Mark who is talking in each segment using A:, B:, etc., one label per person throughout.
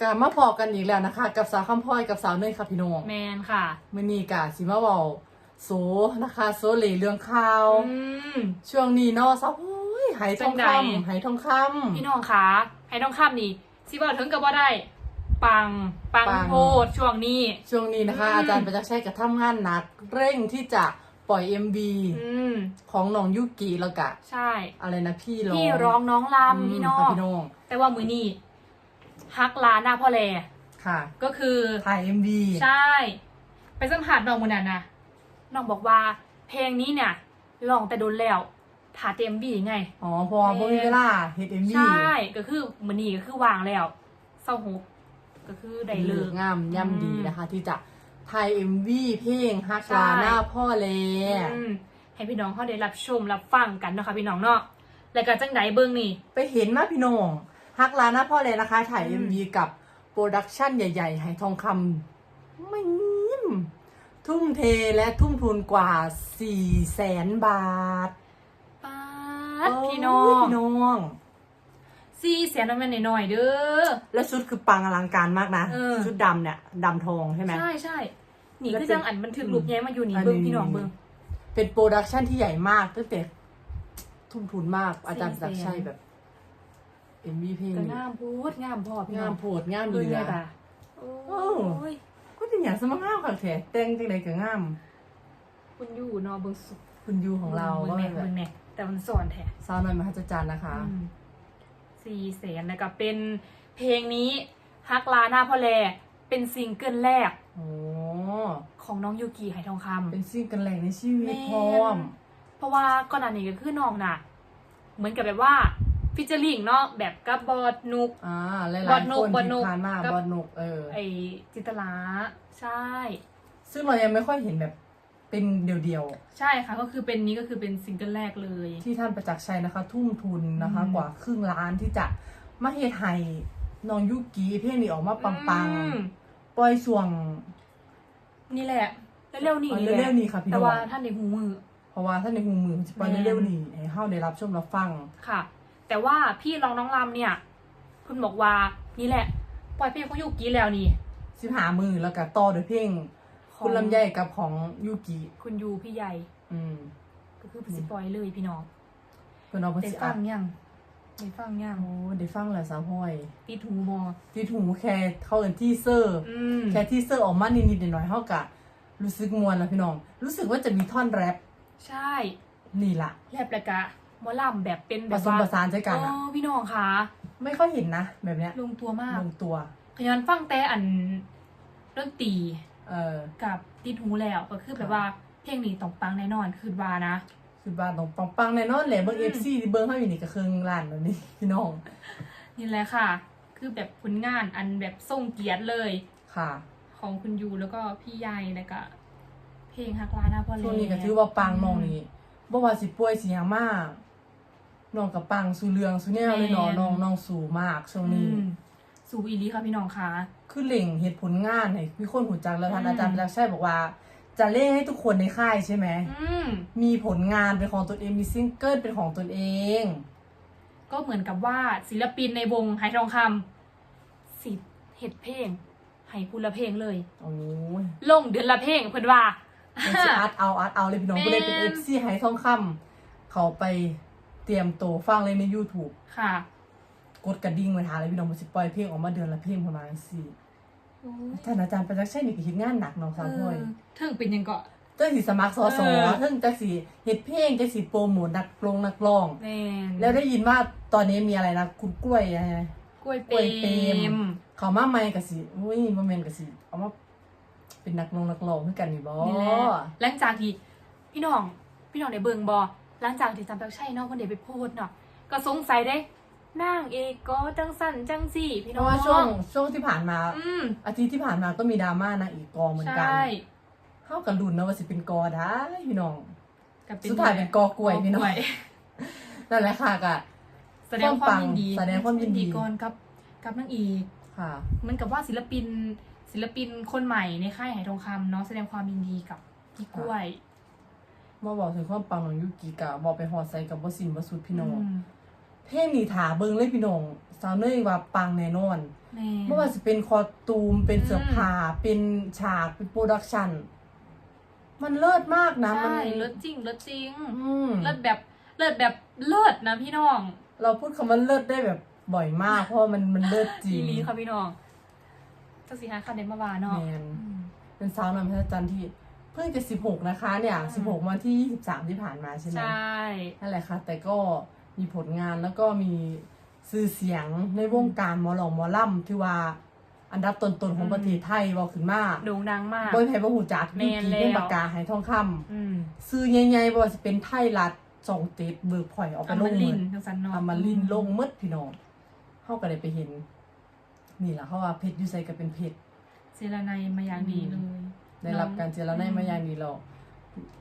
A: กามาพอกันอีกแล้วนะคะ กับสาวคำพลอยกับสาวเนยค่ะพี่น้อง
B: แมนค่ะ
A: มื่อนี้กะสิมาเว้าโซนะคะโซเหลเรื่องข่าว
B: อืม
A: ช่วงนี้เนาะสาวโอ้ยไหทอง
B: จังใด
A: คำไหทองคำ
B: พี่น้องคะให้ต้องข้ามนี่สิบ่าถึงกับว่าได้ปังปัง
A: ปัง
B: โพดช่วงนี้
A: ช่วงนี้นะคะ
B: อืม
A: อาจารย์ประจักษ์ชัยกระทำงานหนัก เร่งที่จะปล่อย MV
B: อืม
A: ของน้องยุกิแล้วกะ
B: ใช่
A: อะไรนะพี่ร้อง
B: พี่ร้องน้องลำพี่น้อ
A: ค่ะ
B: ง
A: พี่น้อง
B: แต่ว่ามือนี่ ฮักลาหน้าพ่อแล
A: ค่ะ
B: ก็คือ
A: ถ่าย MV
B: ใช่ ไปสัมผัสน้องมือนั้นนะน้องบอกว่า เพลงนี้เนี่ยลองแต่โดนแล้วถาเต็มบีไง
A: อ๋อเพอพอมีเวลาเฮ็ด MV
B: ใช่ ก็คือมือนี้ก็คือวางแล้วเศร้าหกก็คือได้เลิก
A: งามย่ำดีนะคะ ที่จะถ่าย MV เพลงฮัก
B: ใช่
A: ลาหน้าพ่อเล
B: อืมให้พี่น้องเขาได้รับชมรับฟังกันเนาะคะพี่น้องเนาะแล้วก็จังไดเบิ้งนี่
A: ไปเห็นมาพี่น้อง ฮักลาหน้าพ่อเลนะคะ ถ่าย
B: อืม
A: MV กับโปรดักชั่นใหญ่ๆไหทองคำไม่ยิ้มทุ่มเทและทุ่มทุนกว่า4แสนบาท
B: ป้าดพี่น้อ
A: โย
B: ง
A: พี่น้อง
B: สี่แสนน้ำมันหน่อยๆเด้อ
A: แล้วชุดคือปังอลังการมากนะ
B: เออ
A: ชุดดำเนี่ยดำทองใช่ไหม
B: ใช่ใช่นี่
A: แล้ว
B: คือ
A: เป็น
B: จังอันมันถึงรูปแย้มมาอยู่นี่
A: อันนี้
B: เบิ้งพี่น้องเบิ้ง
A: เป็นโปรดักชั่นที่ใหญ่มากตั้งแต่ทุ่มทุนมากอาจารย์
B: สี่
A: ศักดิ์ชัย
B: แสน
A: แบบ MV เพลง
B: ก็
A: นี้
B: งามพูดงามพอพี่น้
A: งา
B: อ
A: ม
B: ง
A: โพดงาม
B: เบิ้
A: ดี
B: งได้
A: นะ
B: ปะโอ้ย
A: ก็เป็นอย่างสมงามค่ะแท้แต่งจังไดก็งาม
B: คุณอยู่เนอะเบิ้งสุด
A: คุณยูของเรา
B: เบิ้
A: ก็
B: งแน่
A: แบบ
B: เบิ้งแน่แต่มันสอนแท้
A: สาวน้อยมหัศจรรย์นะคะ
B: สี่แสนแล้วก็เป็นเพลงนี้ฮักลาหน้าพ่อแลเป็นซิงเกิลแรก
A: โอ้
B: ของน้องยูกิไหทองคำ
A: เป็นซิ่งกันแรงในชีวิต
B: แม่
A: พร้อม
B: เพราะว่าก่อนหน้านี้ก็คือน้องน่ะ เหมือนกับแบบว่า ฟิชเจอริงเนาะแบบกับบอดนุก
A: อ่าหลาย
B: บอล
A: ๆ
B: น
A: ค
B: ก
A: น
B: บอลน
A: ที่
B: ก
A: ผ่านมา
B: กับ
A: บอลนกเออ
B: ไอจินตลาใช่
A: ซึ่งเรายังไม่ค่อยเห็นแบบเป็นเดี่ยว
B: ใช่ค่ะ ก็คือเป็นนี้ก็คือเป็นซิงเกิลแรกเลย
A: ๆ ที่ท่านประจักษ์ชัยนะคะ ทุ่มทุนนะคะ
B: อืม
A: กว่าครึ่งล้านที่จะมาเฮ็ดให้น้องยุกิเพลงนี้ออกมาปัง
B: อืม
A: ๆ ปล่อยส่วง
B: นี่แหละเร็วๆนี่
A: อ๋อ
B: นี่แหละ
A: เร็วๆนี่ค่ะพี่น้อง
B: แต่ว่าท่านในหูมือ
A: เพราะว่าท่านในหูมือจะปล่อย
B: แม่น
A: เร็วๆนี้ให้เฮาได้รับชมรับฟัง
B: ค่ะ แต่ว่าพี่รองน้องลำเนี่ยคุณบอกว่านี่แหละ ปล่อยเพลงของยูกิแล้วนี่
A: สิบหามือแล้วก็ต่อด้วยเพลง
B: ของ
A: คุณลำไยกับของยูกิ
B: คุณยูพี่ใหญ่
A: อืม
B: ก็คือพี่สิปล่อยเลยพี่น้อง
A: เพิ่นเอาไป
B: ได้
A: สิ
B: ฟั
A: อั
B: ง
A: ด
B: ยังได้ฟังยัง
A: โอ้ได้ฟังแล้วสาวห้อย
B: ตีถูบอ
A: ที่ถูแค่เข้าเอินที่เซอร์
B: อืม
A: แค่ที่เซอร์ออกมานิดๆหน่อยๆเฮากะรู้สึกมวนแล้วพี่น้อง รู้สึกว่าจะมีท่อนแรป
B: ใช่
A: นี่ล่ะ
B: แลบและกะ หมอลำแบบเป็นแบ
A: ผ
B: บ
A: สม
B: ว่า
A: ผสานใช้กันอะ
B: เออพี่น้องค่ะ
A: ไม่ค่อยเห็นนะแบบเนี้ย
B: ลงตัวมาก
A: ลงตัว
B: ขยันฟังแต่อันเรื่องตี
A: เออ
B: กับติดหูแล้วก็คือแบ
A: ค่ะ
B: บว่าเพลงนี้ต้องปังแน่นอนคือว่านะ
A: คือบ้านตรงปังๆแน่นอนแหละเบิ่ง
B: อืม
A: FC ที่เบิ่งเฮาอยู่นี่ก็ครึ่งล้านแล้วนี่พี่น้อง
B: นี่แหละค่ะ คือแบบผลงานอันแบบทรงเกียรติเลย
A: ค่ะ
B: ของคุณยูแล้วก็พี่ใหญ่แล้วก็เพลงฮักลาหน้าพ่อเล
A: ช่วงนี้ก็ถือว่าปังน้องนี่บ่ว่าสิป่วยสิหยังมาก น้องก็ปังสู่เรื่องสู่แนวเลยเนาะน้องน้องสู่มากช่วง
B: อื
A: นี้
B: มสู่อีหลีค่ะพี่น้องค่ะ
A: คือเล่งเหตุผลงานให้มีคนหูจักแล้วท่าน
B: อืม
A: อาจารย์รักชัยบอกว่า จะเล่งให้ทุกคนในค่ายใช่ไหม
B: อืม
A: มีผลงานเป็นของตนเองมีซิงเกิลเป็นของตนเอง
B: ก็เหมือนกับว่าศิลปินในวงไหทองคำสิบเห็ดเพลงให้พูละเพลงเลย
A: โอ้ย
B: ลงเดือนละเพลงเพิ่นว่า
A: เป็นสิอาร์ตเอาอาร์ตเอาเลยพี่น้อง
B: แม่น
A: ก็เลยเป็นเอฟซีไฮทองคำเขาไป เตรียมตัวฟังเลยใน YouTube
B: ค่ะ
A: กดกระดิ่งไว้ทาเลยพี่น้องมันสิปล่อยเพลงออกมาเดือนละเพลงประมาณสี่ท่านอาจารย์ประจักษ์ชัยนี่ก็เฮ็ดงานหนักเน้องสาวพ่อย
B: เถึงเป็นยังเกาะ
A: จังสิสมัครสอสอ
B: เออ
A: จังจังสิเฮ็ดเพลงจังสิโปรโมทนักร้องนักร้อง
B: แม่น
A: แล้วได้ยินว่าตอนนี้มีอะไรนะคุณกล้วยอะไรนะ
B: กล้วย
A: กล้วยเป
B: เป
A: ร
B: ร
A: ม
B: ม
A: เขามาใหม่กะสิอุ้ยบ่แม่นกะสิเอามาเป็นนักร้องนักร้องคือกันนี่บ่
B: นี่แหละหลังจากที่พี่น้อง พี่น้องได้เบิ่งบ่ หลังจากที่จำเป็นใช่เนาะคนเดี๋ยวไปพูดเนาะก็สงสัยได้นางเอกก็จังสั่นจังสี่พี่
A: เพ
B: น้อง
A: ราะว่าช่วงช่วงที่ผ่านมา
B: อืม
A: อาทิตย์ที่ผ่านมาก็มีดราม่านางเอกกอเหมือนกัน
B: ใช่
A: เฮากับลุ้นนะว่าสิเป็นกอได้พี่น้อง
B: กับ
A: สุดท้ายเป็นกอกล้วยพี่น้อง
B: กล้วย
A: นั่นแหละค่ะก็
B: แสดงความยินดี
A: แสดงความยินดี
B: ก่อนกับกับนางเอก
A: ค่ะ
B: เหมือนกับว่าศิลปินศิลปินคนใหม่ในค่ายไหทองคำเนาะแสดงความยินดีกับพี่กล้วย
A: มาบอกถึงความปังของยุกิกะบอกไปฮอดใส่กับบ่สินบ่สุดพี่น้อง
B: ม
A: เพลงนี้ถาเบิ่งเลยพี่น้องสาวเนยว่าปังแน่นอน
B: แม่
A: ไม่ว่าจะเป็นคอตูม เป็นเสื้อ
B: อืม
A: ผ้าเป็นฉากเป็นโปรดักชันมันเลิศมากนะมั
B: ใช่เลิศจริงเลิศจริง
A: อืม
B: เลิศแบบเลิศแบบเลิศนะพี่น้อง
A: เราพูดคำว่าเลิศได้แบบบ่อยมาก เพราะว่ามันมันเลิศจริ
B: อี
A: ง
B: ลีค่ะพี่น้องจักสีหาคันเดนมาวาเนาะ
A: แมน
B: อืม
A: เป็นสาวน้ำพระจันทร์ที่ เพิ่งจะสิบหกนะคะเนี่ย
B: อื
A: สิบหก
B: ม
A: วันที่ยี่สิบสามที่ผ่านมาใช่ไหม
B: ใช่
A: นั่นแหละค่ะ แต่ก็มีผลงานแล้วก็มีสื่อเสียงในวงการหมอหลองหมอล่ำที่ว่าอันดับต้นๆของประเทศไทยบอกขึ้นมา
B: โด่งดังมาก
A: บอยไผ่บ่หูจัก
B: แม่
A: ยุ
B: น
A: กี
B: แล้ว
A: เป็นปากกาหายทองคำ
B: อืม
A: ซื้อใหญ่ๆบ่ว่าจะเป็นไทยรัฐสองเต็ดเบิร์กพอยออกไป
B: อ
A: ล
B: ม
A: ง
B: ริ
A: ห
B: น
A: ม
B: ทร์ทั้งสันเนาะ
A: ดอมมาลินลงหมดพี่น้องเฮาก็ได้ไปเห็น นี่ล่ะเขาว่าเพชรอยู่ใส่ก็เป็นเพชร
B: เซรานายมาอย่างดีเลย
A: ได้รับการเจรไนมาอย่างดีแล้ว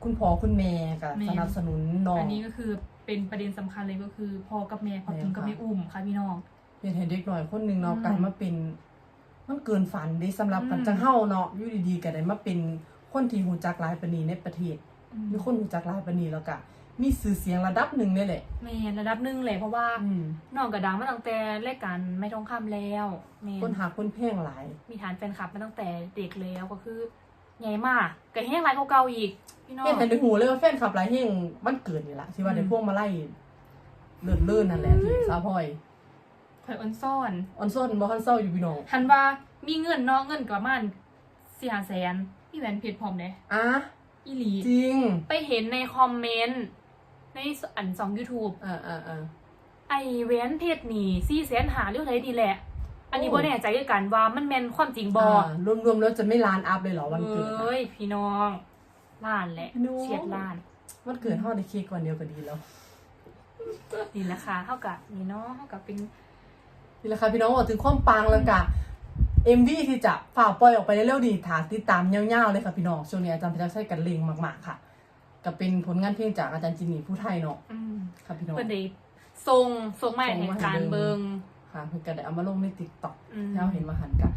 A: คุณพ่อคุณแม่ก็
B: แม่
A: สนับสนุนน้อง
B: อันนี้ก็คือเป็นประเด็นสำคัญเลยก็คือพ่อกับแม่พอถึงกับ
A: แม่
B: แม่
A: ค่ะ
B: อุ้มค่ะพี่น้อง
A: เป็นให้เด็กหน่อยคนหนึงเนาะ
B: อืม
A: กลายมาเป็นมันเกินฝันเด้สำหรับกัน
B: อืม
A: จังเฮาเนาะอยู่ดีๆก็ได้มาเป็นคนที่ฮู้จักหลายปานนี้ในประเทศ
B: อืม
A: มีคนรู้จักหลายปานนี้แล้วก็มีชื่อเสียงระดับหนึ่งเลยแหละ
B: แม่ระดับหนึ่งเลยเพราะว่า
A: อืม
B: น้องกระดังมาตั้งแต่รายการไม่ทองคำแล้วแม่
A: คนหาคนเพลงหลาย
B: มีฐานแฟนคลับมาตั้งแต่เด็กแล้วก็คือ ใหญ่มากก็แห้งไรเก่าๆอีกพี่น้อง
A: เห็นแต่ในหูเลยว่าแฟนคลับหลายแห่งมันเกิดนี่แหละที่ว่า
B: อืม
A: ได้พวกมาไล่เลื่อนเลื่อนนั่นแหละที่ซาพอย
B: เผยออนซ่อน
A: ออนซ่อนบ่คันเศร้าอยู่พี่น้อง
B: ทันว่ามีเงินเนาะเงินประมาณสี่ห้าแสนมีแหวนเพชรพร้อมเด้
A: อะ
B: อีหลี
A: จริง
B: ไปเห็นในคอมเมนต์ ในอันสอง YouTube
A: อ่าอ่าอ่า
B: ไอแหวนเพชรนี่สี่แสนหาเรื่องไรดีแหละ อันนี้
A: โอ้
B: บ่แน่ใจคือกันว่ามันแม่นความจริงบ่
A: รวมๆแล้วจะไม่ล้านอัพเลยเหรอวันเกิดอะ
B: เอ้ยพี่น้องล้านแหละ
A: พี่น้อง
B: เฉียดล้าน
A: วันเกิดห่อในเค้กวันเดียวก็ดีแล้ว
B: นี่นะคะเท่ากับนี่เนาะเท่ากับเป็น
A: นี่แหละค่ะพี่น้องบอกถึงความปังแล้วกะเอ็มวีที่จะฝ่ากปล่อยออกไปเร็วๆดีถาติดตามยาวๆเลยค่ะพี่น้องช่วงนี้อาจารย์พิทักษ์ใช้กันเลงมากๆค่ะก็เป็นผลงานเพลงจากอาจารย์จินนี่ผู้ไทยเนาะ
B: อืม
A: ค่ะพี่น้อง
B: เพิ่นได้ทรงทรงใหม่
A: ส่ง
B: แห่ง
A: มาให้
B: การ
A: เบิ่
B: เบิ
A: ง
B: ง
A: ค่ะเพื่อก็ได้เอามาลงในติ๊กต็อก
B: อืม
A: ให้เราเห็นมาหันกัน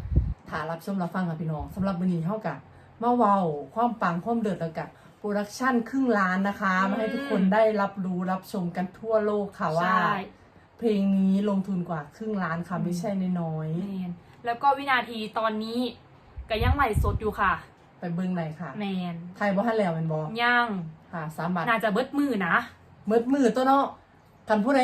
A: ถ่ารับชมรับฟังค่ะพี่น้องสำหรับวันนี้เท่ากับมาเว้าความปังความเดือดแล้วกับโปรดักชั่นครึ่งล้านนะคะมาให้ทุกคนได้รับรู้รับชมกันทั่วโลกค่ะว่า
B: ใช่
A: เพลงนี้ลงทุนกว่าครึ่งล้านค่ะไม่ใช่น้อย
B: แมนแล้วก็วินาทีตอนนี้ก็ยังไหลฟ์สดอยู่ค่ะ
A: ๆไปเบิ้งไหนอยค่ะ
B: แมน
A: ไทยบ่ฮันแล้วแมันบอ
B: ยัง
A: ค่ะสามบาท
B: น่าจะเบิดมือนะ
A: มืดมือตัวเนาะ กันผู้ใด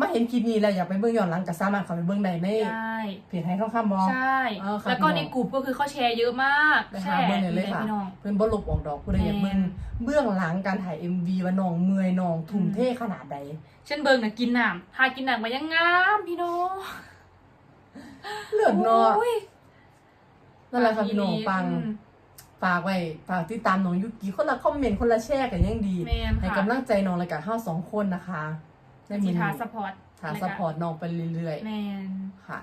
A: มาเห็นคลิปนี้แล้วอยากไปเบิ้งย้อนหลังก็สามารถเข้าไปเบิ้งได้ใน
B: ใช่
A: เพจให้ข้างคำบอ
B: ใช่
A: เออค่ะ
B: แล้วก็
A: พี่น้อง
B: ในกลุ่มก็คือเขาแชร์เยอะมาก
A: ไป
B: แช
A: หา
B: ร์
A: เบิ้งเลยเลย
B: นี่
A: ค่ะ
B: พี่น้อง
A: เพิ่นบ่ลบออกดอกผู้ใดอยากเบิ้ง
B: แม่น
A: เบื้องหลังการถ่าย MV ว่าน้องเมื่อยน้องทุ่มเทขนาดใด
B: เช่นเบิงนะกินน้ำหากินน้ำมายังงามพี่น้อง
A: เลือดเนาะ
B: โอ้ย
A: นั่นแหละค่ะพี่น้องปัง
B: อืม
A: ฝากไว้ฝากติดตามน้องยุกิคนละคอมเมนต์คนละแชร์กันยังดี
B: แม่นค่ะ
A: ให้กำลังใจน้องและกับเฮาสองคนนะคะ ได้
B: จี
A: มี
B: ทาสปอร์ต
A: หาซัพพอร์ตน้องไปเรื่อย
B: แมน
A: ๆ ค่ะ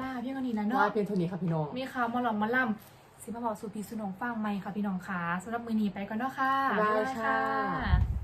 B: ล่าพี่คนนี้นะ
A: ว่า
B: เนาะ
A: เป็นเท่านี้ค่ะพี่น้อง
B: มีข่าวมาลองมาล่ำสิมาบอกสู่พี่สุนองฟังไหมค่ะพี่น้องขาสำหรับมือนี้ไปก่อนเนาะค่ะ
A: บ๊ายบายค่ะ
B: บ๊ายบาย